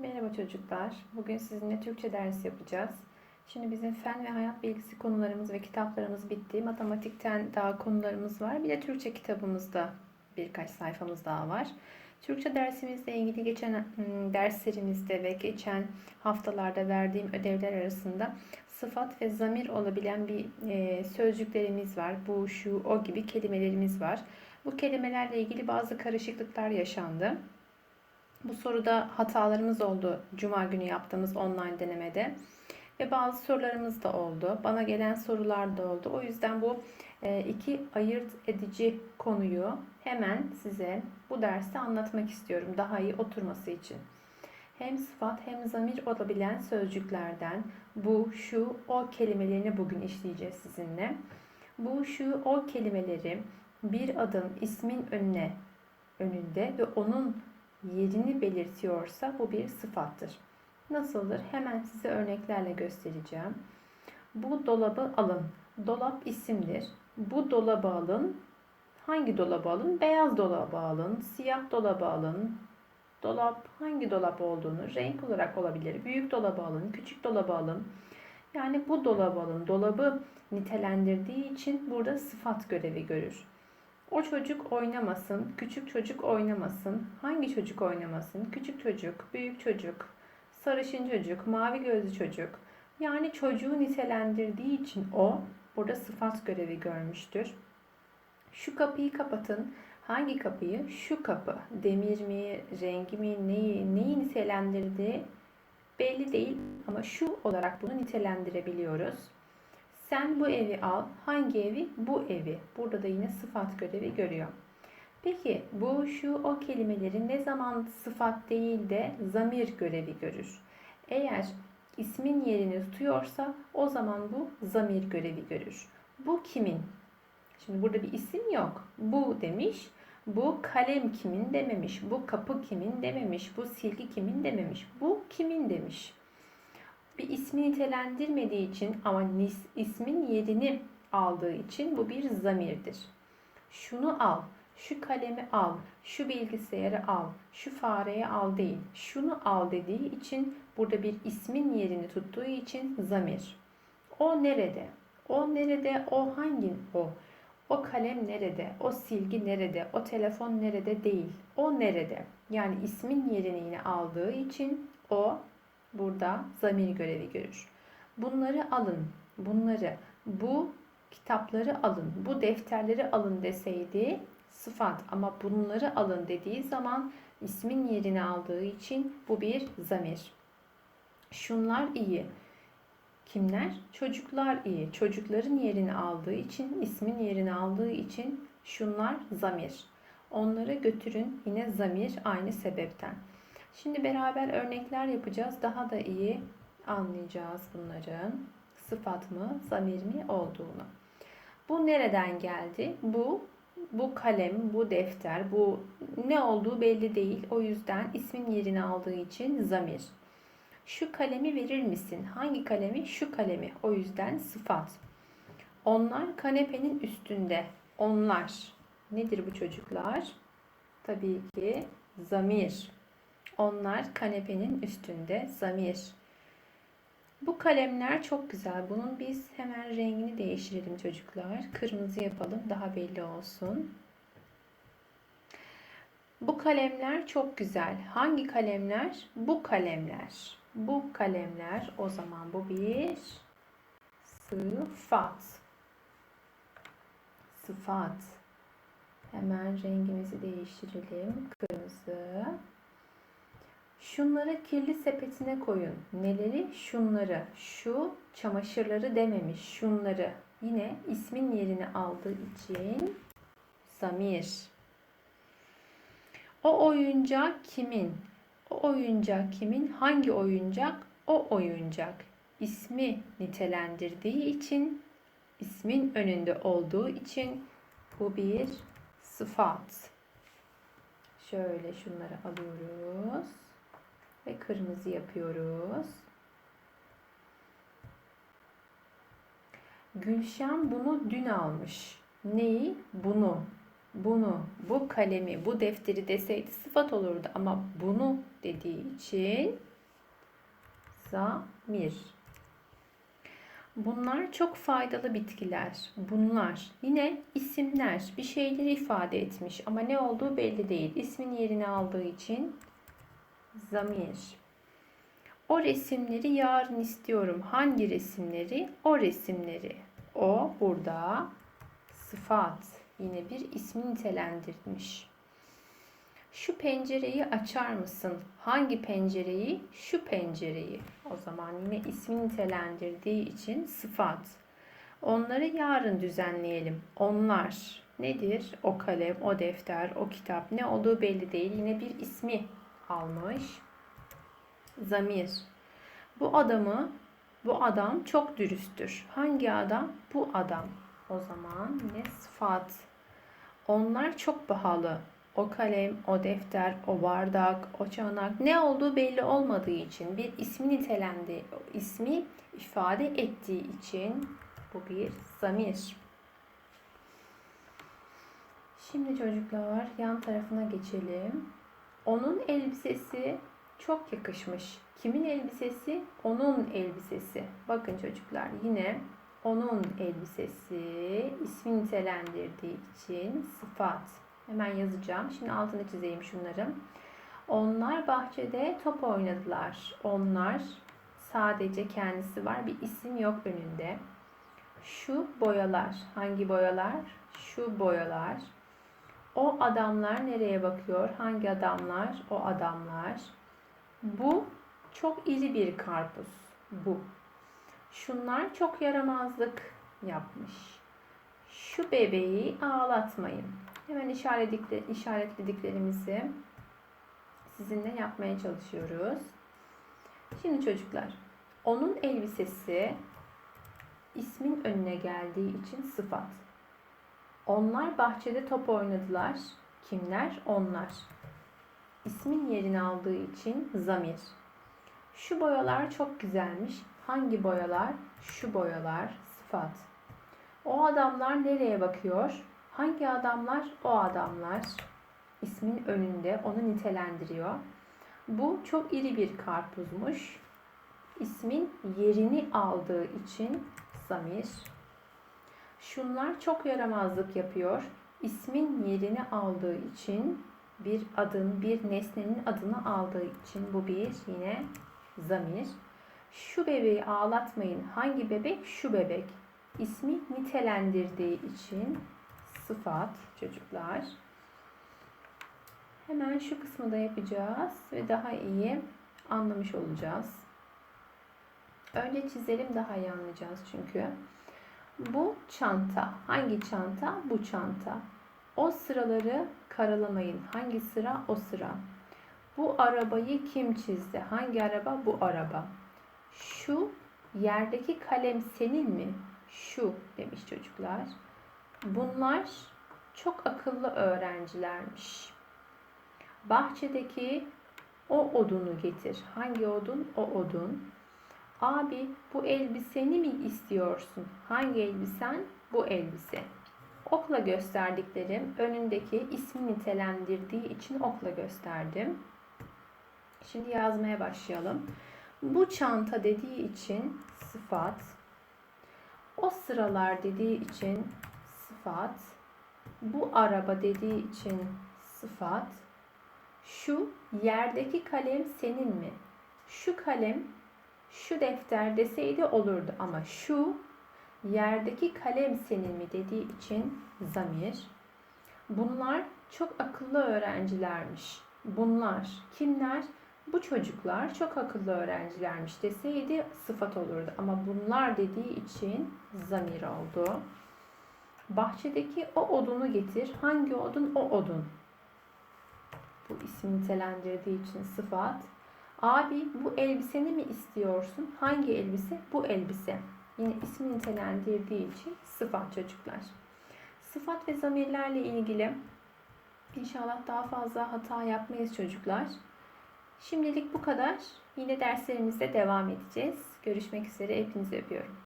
Merhaba çocuklar. Bugün sizinle Türkçe dersi yapacağız. Şimdi bizim fen ve hayat bilgisi konularımız ve kitaplarımız bitti. Matematikten daha konularımız var. Bir de Türkçe kitabımızda birkaç sayfamız daha var. Türkçe dersimizle ilgili geçen ım, derslerimizde ve geçen haftalarda verdiğim ödevler arasında sıfat ve zamir olabilen bir e, sözcüklerimiz var. Bu, şu, o gibi kelimelerimiz var. Bu kelimelerle ilgili bazı karışıklıklar yaşandı. Bu soruda hatalarımız oldu Cuma günü yaptığımız online denemede. Ve bazı sorularımız da oldu. Bana gelen sorular da oldu. O yüzden bu e, iki ayırt edici konuyu hemen size bu derste anlatmak istiyorum. Daha iyi oturması için. Hem sıfat hem zamir olabilen sözcüklerden bu, şu, o kelimelerini bugün işleyeceğiz sizinle. Bu, şu, o kelimeleri bir adım ismin önüne önünde ve onun yerini belirtiyorsa bu bir sıfattır. Nasıldır? Hemen size örneklerle göstereceğim. Bu dolabı alın. Dolap isimdir. Bu dolabı alın. Hangi dolabı alın? Beyaz dolabı alın. Siyah dolabı alın. Dolap hangi dolap olduğunu renk olarak olabilir. Büyük dolabı alın. Küçük dolabı alın. Yani bu dolabı alın. Dolabı nitelendirdiği için burada sıfat görevi görür. O çocuk oynamasın, küçük çocuk oynamasın. Hangi çocuk oynamasın? Küçük çocuk, büyük çocuk, sarışın çocuk, mavi gözlü çocuk. Yani çocuğu nitelendirdiği için o burada sıfat görevi görmüştür. Şu kapıyı kapatın. Hangi kapıyı? Şu kapı. Demir mi, rengi mi, neyi, neyi nitelendirdiği belli değil ama şu olarak bunu nitelendirebiliyoruz. Sen bu evi al. Hangi evi? Bu evi. Burada da yine sıfat görevi görüyor. Peki bu şu o kelimeleri ne zaman sıfat değil de zamir görevi görür? Eğer ismin yerini tutuyorsa o zaman bu zamir görevi görür. Bu kimin? Şimdi burada bir isim yok. Bu demiş. Bu kalem kimin dememiş. Bu kapı kimin dememiş. Bu silgi kimin dememiş. Bu kimin demiş bir ismi nitelendirmediği için ama nis, ismin yerini aldığı için bu bir zamirdir. Şunu al, şu kalemi al, şu bilgisayarı al, şu fareyi al değil. Şunu al dediği için burada bir ismin yerini tuttuğu için zamir. O nerede? O nerede? O hangi o? O kalem nerede? O silgi nerede? O telefon nerede değil. O nerede? Yani ismin yerini yine aldığı için o burada zamir görevi görür. Bunları alın, bunları, bu kitapları alın, bu defterleri alın deseydi sıfat ama bunları alın dediği zaman ismin yerini aldığı için bu bir zamir. Şunlar iyi. Kimler? Çocuklar iyi. Çocukların yerini aldığı için, ismin yerini aldığı için şunlar zamir. Onları götürün yine zamir aynı sebepten. Şimdi beraber örnekler yapacağız. Daha da iyi anlayacağız bunların sıfat mı, zamir mi olduğunu. Bu nereden geldi? Bu bu kalem, bu defter, bu ne olduğu belli değil. O yüzden ismin yerini aldığı için zamir. Şu kalemi verir misin? Hangi kalemi? Şu kalemi. O yüzden sıfat. Onlar kanepenin üstünde. Onlar. Nedir bu çocuklar? Tabii ki zamir. Onlar kanepenin üstünde zamir. Bu kalemler çok güzel. Bunun biz hemen rengini değiştirelim çocuklar. Kırmızı yapalım daha belli olsun. Bu kalemler çok güzel. Hangi kalemler? Bu kalemler. Bu kalemler o zaman bu bir sıfat. Sıfat. Hemen rengimizi değiştirelim. Kırmızı. Şunları kirli sepetine koyun. Neleri? Şunları. Şu çamaşırları dememiş. Şunları. Yine ismin yerini aldığı için zamir. O oyuncak kimin? O oyuncak kimin? Hangi oyuncak? O oyuncak. İsmi nitelendirdiği için, ismin önünde olduğu için bu bir sıfat. Şöyle şunları alıyoruz ve kırmızı yapıyoruz. Gülşen bunu dün almış. Neyi? Bunu. Bunu, bu kalemi, bu defteri deseydi sıfat olurdu ama bunu dediği için Zamir. Bunlar çok faydalı bitkiler. Bunlar yine isimler bir şeyleri ifade etmiş ama ne olduğu belli değil. İsmin yerini aldığı için zamir. O resimleri yarın istiyorum. Hangi resimleri? O resimleri. O burada sıfat. Yine bir ismi nitelendirmiş. Şu pencereyi açar mısın? Hangi pencereyi? Şu pencereyi. O zaman yine ismi nitelendirdiği için sıfat. Onları yarın düzenleyelim. Onlar nedir? O kalem, o defter, o kitap ne olduğu belli değil. Yine bir ismi almış. Zamir. Bu adamı, bu adam çok dürüsttür. Hangi adam? Bu adam. O zaman yine sıfat. Onlar çok pahalı. O kalem, o defter, o bardak, o çanak ne olduğu belli olmadığı için bir ismi nitelendi, ismi ifade ettiği için bu bir zamir. Şimdi çocuklar yan tarafına geçelim. Onun elbisesi çok yakışmış. Kimin elbisesi? Onun elbisesi. Bakın çocuklar yine onun elbisesi ismi nitelendirdiği için sıfat. Hemen yazacağım. Şimdi altını çizeyim şunları. Onlar bahçede top oynadılar. Onlar sadece kendisi var. Bir isim yok önünde. Şu boyalar. Hangi boyalar? Şu boyalar. O adamlar nereye bakıyor? Hangi adamlar? O adamlar. Bu çok iri bir karpuz. Bu. Şunlar çok yaramazlık yapmış. Şu bebeği ağlatmayın. Hemen işaretlediklerimizi sizinle yapmaya çalışıyoruz. Şimdi çocuklar, onun elbisesi ismin önüne geldiği için sıfat. Onlar bahçede top oynadılar. Kimler? Onlar. İsmin yerini aldığı için zamir. Şu boyalar çok güzelmiş. Hangi boyalar? Şu boyalar sıfat. O adamlar nereye bakıyor? Hangi adamlar? O adamlar. İsmin önünde onu nitelendiriyor. Bu çok iri bir karpuzmuş. İsmin yerini aldığı için zamir. Şunlar çok yaramazlık yapıyor. İsmin yerini aldığı için bir adın, bir nesnenin adını aldığı için bu bir yine zamir. Şu bebeği ağlatmayın. Hangi bebek? Şu bebek. İsmi nitelendirdiği için sıfat çocuklar. Hemen şu kısmı da yapacağız ve daha iyi anlamış olacağız. Önce çizelim daha iyi anlayacağız çünkü. Bu çanta. Hangi çanta? Bu çanta. O sıraları karalamayın. Hangi sıra? O sıra. Bu arabayı kim çizdi? Hangi araba? Bu araba. Şu yerdeki kalem senin mi? Şu demiş çocuklar. Bunlar çok akıllı öğrencilermiş. Bahçedeki o odunu getir. Hangi odun? O odun. Abi bu elbiseni mi istiyorsun? Hangi elbisen? Bu elbise. Okla gösterdiklerim önündeki ismi nitelendirdiği için okla gösterdim. Şimdi yazmaya başlayalım. Bu çanta dediği için sıfat. O sıralar dediği için sıfat. Bu araba dediği için sıfat. Şu yerdeki kalem senin mi? Şu kalem şu defter deseydi olurdu ama şu yerdeki kalem senin mi dediği için zamir. Bunlar çok akıllı öğrencilermiş. Bunlar kimler? Bu çocuklar çok akıllı öğrencilermiş deseydi sıfat olurdu ama bunlar dediği için zamir oldu. Bahçedeki o odunu getir. Hangi odun? O odun. Bu ismi nitelendirdiği için sıfat. Abi bu elbiseni mi istiyorsun? Hangi elbise? Bu elbise. Yine ismi nitelendirdiği için sıfat çocuklar. Sıfat ve zamirlerle ilgili inşallah daha fazla hata yapmayız çocuklar. Şimdilik bu kadar. Yine derslerimizde devam edeceğiz. Görüşmek üzere. Hepinizi öpüyorum.